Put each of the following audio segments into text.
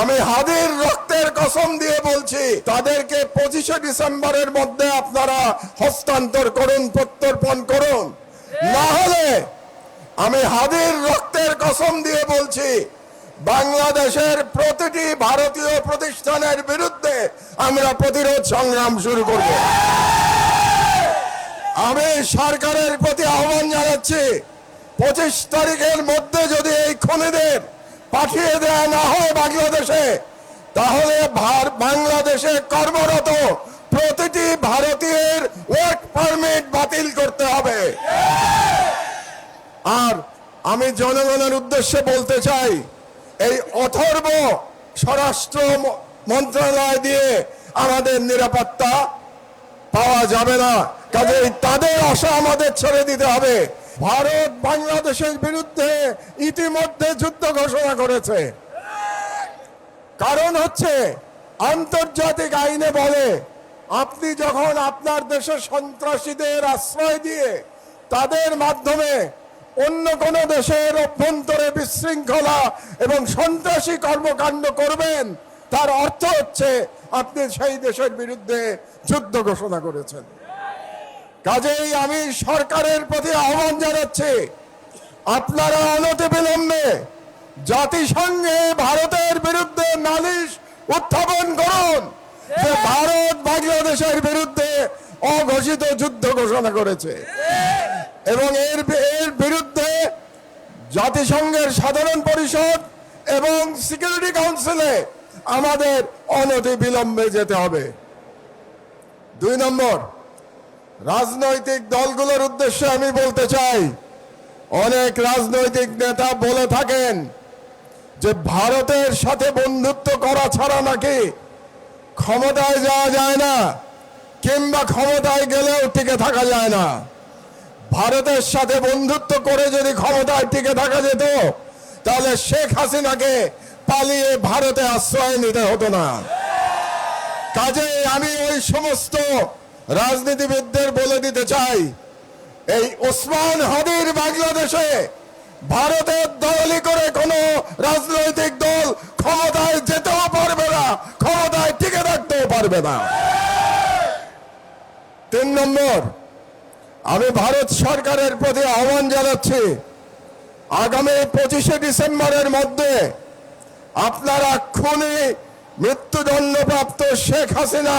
আমি হাদির রক্তের কসম দিয়ে বলছি তাদেরকে পঁচিশে ডিসেম্বরের মধ্যে আপনারা হস্তান্তর করুন প্রত্যর্পণ করুন। না হলে আমি হাদির রক্তের কসম দিয়ে বলছি বাংলাদেশের প্রতিটি ভারতীয় প্রতিষ্ঠানের বিরুদ্ধে আমরা প্রতিরোধ সংগ্রাম শুরু করব। আমি সরকারের প্রতি আহ্বান জানাচ্ছি পঁচিশ তারিখের মধ্যে যদি এই খুনিদের পাঠিয়ে দেওয়া না হয় বাংলাদেশে, তাহলে বাংলাদেশে কর্মরত প্রতিটি ভারতীয়ের ওয়ার্ক পারমিট বাতিল করতে হবে। আর আমি জনগণের উদ্দেশ্যে বলতে চাই, এই অথর্ব স্বরাষ্ট্র মন্ত্রণালয় দিয়ে আমাদের নিরাপত্তা পাওয়া যাবে না। কাজেই তাদের আশা আমাদের ছেড়ে দিতে হবে। ভারত বাংলাদেশের বিরুদ্ধে ইতিমধ্যে যুদ্ধ ঘোষণা করেছে। কারণ হচ্ছে, আন্তর্জাতিক আইনে বলে, আপনি যখন আপনার দেশে সন্ত্রাসীদের আশ্রয় দিয়ে তাদের মাধ্যমে অন্য কোনো দেশের অভ্যন্তরে বিশৃঙ্খলা এবং সন্ত্রাসী কর্মকাণ্ড করবেন তার অর্থ হচ্ছে আপনি সেই দেশের বিরুদ্ধে যুদ্ধ ঘোষণা করেছেন। কাজেই আমি সরকারের প্রতি আহ্বান জানাচ্ছি, আপনারা অনতিবিলম্বে জাতিসংঘে ভারতের বিরুদ্ধে নালিশ উত্থাপন করুন যে ভারত বাংলাদেশের বিরুদ্ধে অঘোষিত যুদ্ধ ঘোষণা করেছে। এবং এর এর বিরুদ্ধে জাতিসংঘের সাধারণ পরিষদ এবং সিকিউরিটি কাউন্সিলে আমাদের অনতি বিলম্বে যেতে হবে। দুই নম্বর, রাজনৈতিক দলগুলোর উদ্দেশ্যে আমি বলতে চাই, অনেক রাজনৈতিক নেতা বলে থাকেন যে ভারতের সাথে বন্ধুত্ব করা ছাড়া নাকি ক্ষমতায় যাওয়া যায় না, কিংবা ক্ষমতায় গেলেও টিকে থাকা যায় না। ভারতের সাথে বন্ধুত্ব করে যদি ক্ষমতায় টিকে থাকা যেত, তাহলে শেখ হাসিনাকে পালিয়ে ভারতে আশ্রয় নিতে হতো না। কাজে আমি ওই সমস্ত রাজনীতিবিদদের বলে দিতে চাই, এই ওসমান হাদির বাংলাদেশে ভারতের দলই করে কোনো রাজনৈতিক দল ক্ষমতায় যেতেও পারবে না, ক্ষমতায় টিকে থাকতেও পারবে না। তিন নম্বর, আমি ভারত সরকারের প্রতি আহ্বান জানাচ্ছি, আগামী পঁচিশে ডিসেম্বরের মধ্যে আপনারা খুনি, মৃত্যুদণ্ডপ্রাপ্ত শেখ হাসিনা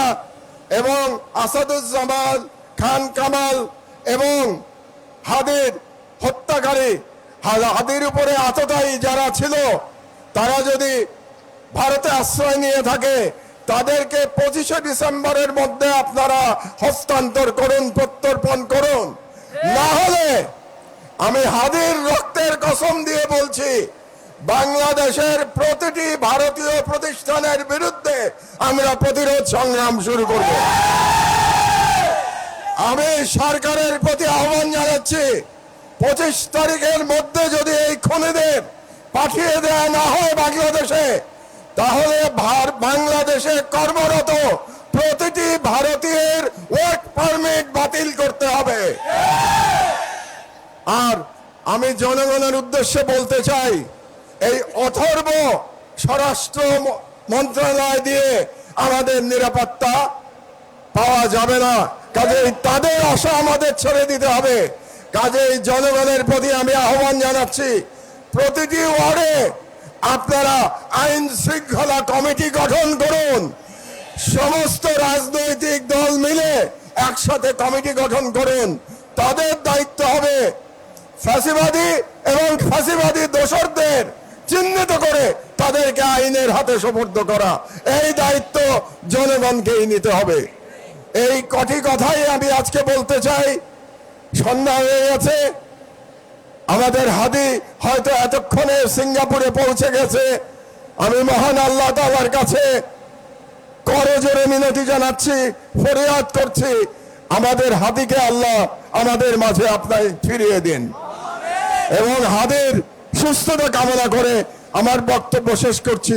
এবং আসাদুজ্জামান খান কামাল এবং হাদির হত্যাকারী হাদির উপরে আততায়ী যারা ছিল, তারা যদি ভারতে আশ্রয় নিয়ে থাকে, তাদেরকে পঁচিশে ডিসেম্বরের মধ্যে আপনারা হস্তান্তর করুন, প্রত্যর্পণ করুন। না হলে আমি হাদির রক্তের কসম দিয়ে বলছি বাংলাদেশের প্রতিটি ভারতীয় প্রতিষ্ঠানের বিরুদ্ধে আমরা প্রতিরোধ সংগ্রাম শুরু করব। আমি সরকারের প্রতি আহ্বান জানাচ্ছি, পঁচিশ তারিখের মধ্যে যদি এই খুনিদের পাঠিয়ে দেওয়া না হয় বাংলাদেশে, তাহলে বাংলাদেশে কর্মরত প্রতিটি ভারতীয়ের ওয়ার্ক পারমিট বাতিল করতে হবে। আর আমি জনগণের উদ্দেশ্যে বলতে চাই এই অথর্ব স্বরাষ্ট্র মন্ত্রণালয় দিয়ে আমাদের নিরাপত্তা পাওয়া যাবে না। কাজেই তাদের আশা আমাদের ছেড়ে দিতে হবে। কাজেই জনগণের প্রতি আমি আহ্বান জানাচ্ছি, প্রতিটি ওয়ার্ডে আপনারা আইন শৃঙ্খলা কমিটি গঠন করুন। সমস্ত রাজনৈতিক দল মিলে একসাথে কমিটি গঠন করুন। তাদের দায়িত্ব হবে ফাঁসিবাদী এবং ফাঁসিবাদী দোসরদের চিহ্নিত করে তাদেরকে আইনের হাতে সোপর্দ করা। এই দায়িত্ব জনগণকেই নিতে হবে। এই কটি কথাই আমি আজকে বলতে চাই। সন্ধ্যা হয়ে গেছে। আমাদের হাদি হয়তো এতক্ষণে সিঙ্গাপুরে পৌঁছে গেছে। আমি মহান আল্লাহ তাআলার কাছে করে জোরে মিনতি জানাচ্ছি, ফরিয়াদ করছি। আমাদের হাদিকে আল্লাহ আমাদের মাঝে আপনার ফিরিয়ে দিন। এবং হাদের সুস্থতা কামনা করে আমার বক্তব্য শেষ করছি।